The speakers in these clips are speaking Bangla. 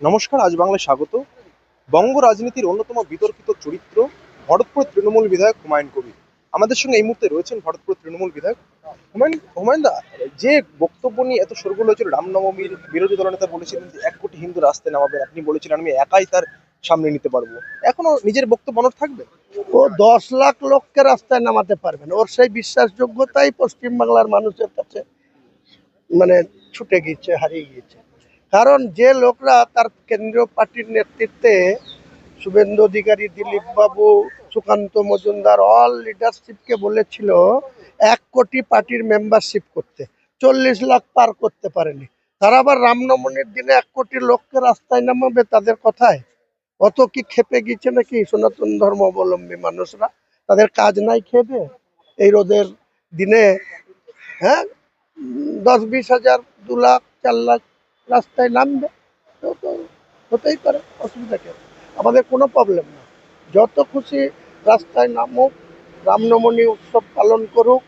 নমস্কার, আজ বাংলায় স্বাগত। বঙ্গ রাজনীতির অন্যতম বিতর্কিত চরিত্র ভরতপুর তৃণমূল বিধায়ক হুমায়ুন কবির। আমাদের সঙ্গে এই মুহূর্তে রয়েছেন ভরতপুর তৃণমূল বিধায়ক হুমায়ুন হুমায়ুন দা, যে বক্তব্য নিয়ে এত সরগোল হয়েছিল, রামনবমীর বিরোধী দলনেতা বলেছিলেন যে, এক কোটি হিন্দু রাস্তায় নামাবেন, আপনি বলেছিলেন, আমি একাই তার সামনে নিতে পারব। এখনও নিজের বক্তব্য অনড় থাকবে? ও দশ লাখ লোককে রাস্তায় নামাতে পারবেন। ওর সেই বিশ্বাসযোগ্যতাই পশ্চিমবাংলার মানুষের কাছে মানে ছুটে গিয়েছে, হারিয়ে গিয়েছে। কারণ যে লোকরা তার কেন্দ্রীয় পার্টির নেতৃত্বে শুভেন্দু অধিকারী, দিলীপ বাবু, সুকান্ত মজুমদার অল লিডারশিপকে বলেছিল, এক কোটি পার্টির মেম্বারশিপ করতে। চল্লিশ লাখ পার করতে পারেনি। তারা আবার রামনবমীর দিনে এক কোটি লোককে রাস্তায় নামাবে তাদের কথায়? অত কি খেপে গিয়েছে নাকি সনাতন ধর্ম অবলম্বী মানুষরা? তাদের কাজ নাই খেয়ে এই রোদের দিনে হ্যাঁ দশ বিশ হাজার, দু লাখ, চার লাখ রাস্তায় নামবে, তো হতেই পারে, অসুবিধা কেন আমাদের কোনো প্রবলেম না। যত খুশি রাস্তায় নামুক, রামনবমী উৎসব পালন করুক,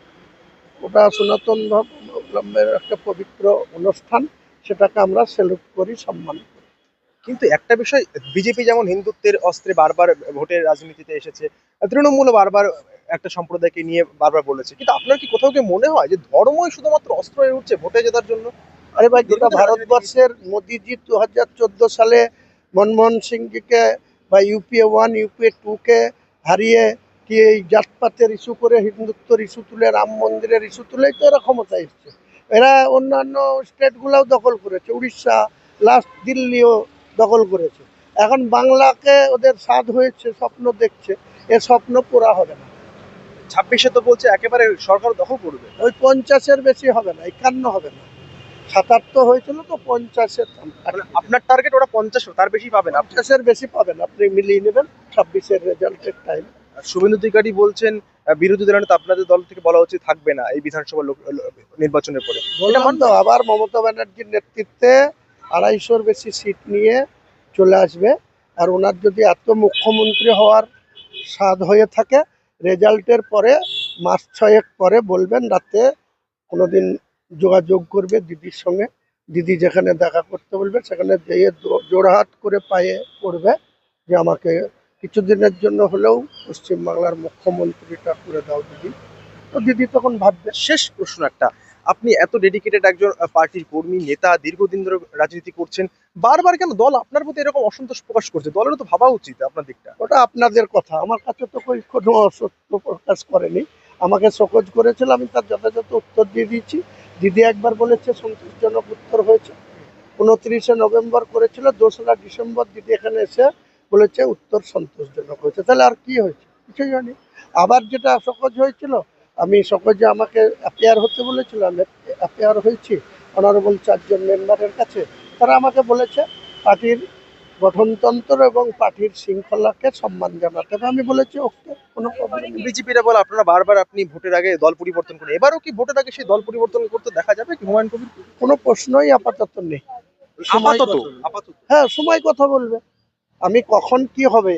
ওটা সনাতন ধর্ম অবলম্বের একটা পবিত্র অনুষ্ঠান, সেটাকে আমরা সেলুট করি, সম্মান করি। কিন্তু একটা বিষয়, বিজেপি যেমন হিন্দুত্বের অস্ত্রে বারবার ভোটের রাজনীতিতে এসেছে তৃণমূলও বারবার একটা সম্প্রদায়কে নিয়ে বারবার বলেছে। কিন্তু আপনার কি কোথাও কি মনে হয় যে ধর্মই শুধুমাত্র অস্ত্র হয়ে উঠছে ভোটে জেতার জন্য? আরে ভাই গোটা ভারতবর্ষের মোদিজি দু হাজার চোদ্দ সালে মনমোহন সিংকে বা ইউপিএ ওয়ান ইউপিএ টুকে হারিয়ে কি এই জাতপাতের ইস্যু করে হিন্দুত্বর ইস্যু তুলে রাম মন্দিরের ইস্যু তুলেই তো এরা ক্ষমতায় এসছে। এরা অন্যান্য স্টেটগুলোও দখল করেছে। উড়িষ্যা লাস্ট দিল্লিও দখল করেছে। এখন বাংলাকে ওদের স্বাদ হয়েছে স্বপ্ন দেখছে। এ স্বপ্ন পুরা হবে না। ছাব্বিশে তো বলছে একেবারে সরকার দখল করবে। ওই পঞ্চাশের বেশি হবে না একান্ন হবে না। সাতাত্তর হয়েছিল তো পঞ্চাশের আপনার টার্গেট ওরা পঞ্চাশ তার বেশি পাবেন পঞ্চাশের বেশি পাবেন আপনি মিলিয়ে নেবেন ছাব্বিশের রেজাল্টের টাইম শুভেন্দু অধিকারী বলছেন বিরোধী দলের নেতা আপনাদের দল থেকে বলা উচিত থাকবে না এই বিধানসভা নির্বাচনের পরে। আবার মমতা ব্যানার্জির নেতৃত্বে আড়াইশোর বেশি সিট নিয়ে চলে আসবে। আর ওনার যদি এত মুখ্যমন্ত্রী হওয়ার স্বাদ হয়ে থাকে রেজাল্টের পরে মাস ছয়েক পরে বলবেন রাতে কোনোদিন যোগাযোগ করবে দিদির সঙ্গে। দিদি যেখানে দেখা করতে বলবে সেখানে যেয়ে জোড়হাত করে পায়ে পড়বে যে আমাকে কিছুদিনের জন্য হলেও পশ্চিমবাংলার মুখ্যমন্ত্রীটা করে দাও দিদি। তো দিদি তখন ভাববে। শেষ প্রশ্ন একটা। আপনি এত ডেডিকেটেড একজন পার্টির কর্মী নেতা দীর্ঘদিন ধরে রাজনীতি করছেন বারবার কেন দল আপনার প্রতি এরকম অসন্তোষ প্রকাশ করছে? দলেরও তো ভাবা উচিত আপনার দিকটা। ওটা আপনাদের কথা। আমার কাছে তো কোনো অসত্য প্রকাশ করেনি। আমাকে সকোজ করেছিল, আমি তার যথাযথ উত্তর দিয়ে দিয়েছি। দিদি একবার বলেছে, সন্তোষজনক উত্তর হয়েছে। উনত্রিশে নভেম্বর করেছিল, দোসরা ডিসেম্বর দিদি এখানে এসে বলেছে, উত্তর সন্তোষজনক হয়েছে। তাহলে আর কি হয়েছে? কিছুই জানি আবার যেটা সকোজ হয়েছিল, আমি সকোজে আমাকে অ্যাপিয়ার হতে বলেছিল, আমি অ্যাপিয়ার হয়েছি। অনারেবল চারজন মেম্বারের কাছে। তারা আমাকে বলেছে, পার্টির গঠনতন্ত্র এবং পার্টির শৃঙ্খলাকে সম্মান জানাতে হবে। আমি বলেছি ওকে কোনো প্রবলেম বিজেপিরা বলে আপনারা বারবার আপনি ভোটের আগে দল পরিবর্তন করেন। এবারও কি ভোটের আগে সেই দল পরিবর্তন করতে দেখা যাবে কি হুমায়ুন কবির? কোনো প্রশ্নই আপাতত নেই। আপাতত? আপাতত। হ্যাঁ সময় কথা বলবে। আমি কখন কি হবে?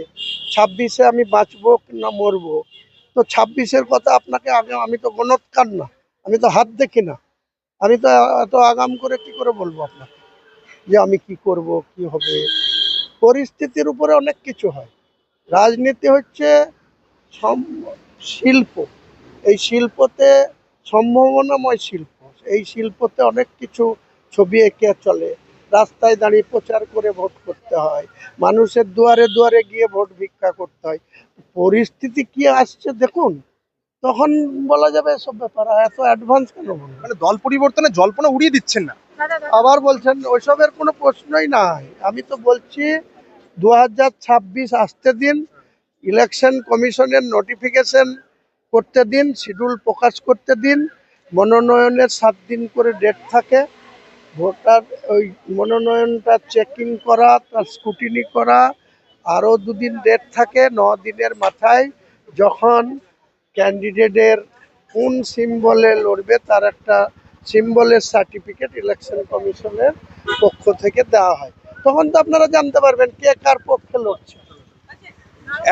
ছাব্বিশে আমি বাঁচবো না মরবো? তো ছাব্বিশের কথা আপনাকে আগে আমি তো গণৎকার না। আমি তো হাত দেখি না। আমি তো এত আগাম করে কি করে বলব আপনাকে? যে আমি কি করব কি হবে? পরিস্থিতির উপরে অনেক কিছু হয়। রাজনীতি হচ্ছে সম- শিল্প। এই শিল্পতে সম্ভাবনাময় শিল্প। এই শিল্পতে অনেক কিছু ছবি এঁকে চলে। রাস্তায় দাঁড়িয়ে প্রচার করে ভোট করতে হয়। মানুষের দুয়ারে দুয়ারে গিয়ে ভোট ভিক্ষা করতে হয়। পরিস্থিতি কি আসছে দেখুন তখন বলা যাবে এসব ব্যাপার। এত অ্যাডভান্স কেন মানে দল পরিবর্তনে জল্পনা উড়িয়ে দিচ্ছেন না। আবার বলছেন ওইসবের কোনো প্রশ্নই নাই। আমি তো বলছি দু হাজার ছাব্বিশ আসতে দিন ইলেকশন কমিশনের নোটিফিকেশন করতে দিন শিডিউল প্রকাশ করতে দিন, মনোনয়নের সাত দিন করে ডেট থাকে, ভোটার ওই মনোনয়নটা চেকিং করা, তার স্কুটিনি করা, আরও দুদিন ডেট থাকে, ন দিনের মাথায় যখন ক্যান্ডিডেটের কোন সিম্বলে লড়বে, তার একটা সিম্বলের সার্টিফিকেট ইলেকশন কমিশনের পক্ষ থেকে দেওয়া হয়। তখন তো আপনারা জানতে পারবেন কে কার পক্ষে লড়ছে।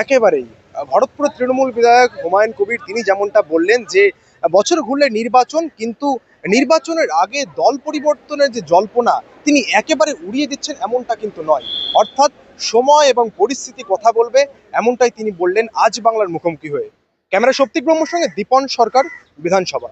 একেবারেই। ভরতপুরের তৃণমূল বিধায়ক হুমায়ুন কবির, তিনি যেমনটা বললেন যে, বছর ঘুরলে নির্বাচন, কিন্তু নির্বাচনের আগে দল পরিবর্তনের যে জল্পনা, তিনি একেবারে উড়িয়ে দিচ্ছেন এমনটা কিন্তু নয়। অর্থাৎ সময় এবং পরিস্থিতি কথা বলবে, এমনটাই তিনি বললেন আজ বাংলার মুখোমুখি হয়ে। ক্যামেরা শক্তি ব্রহ্মর সঙ্গে দীপন সরকার, বিধানসভা।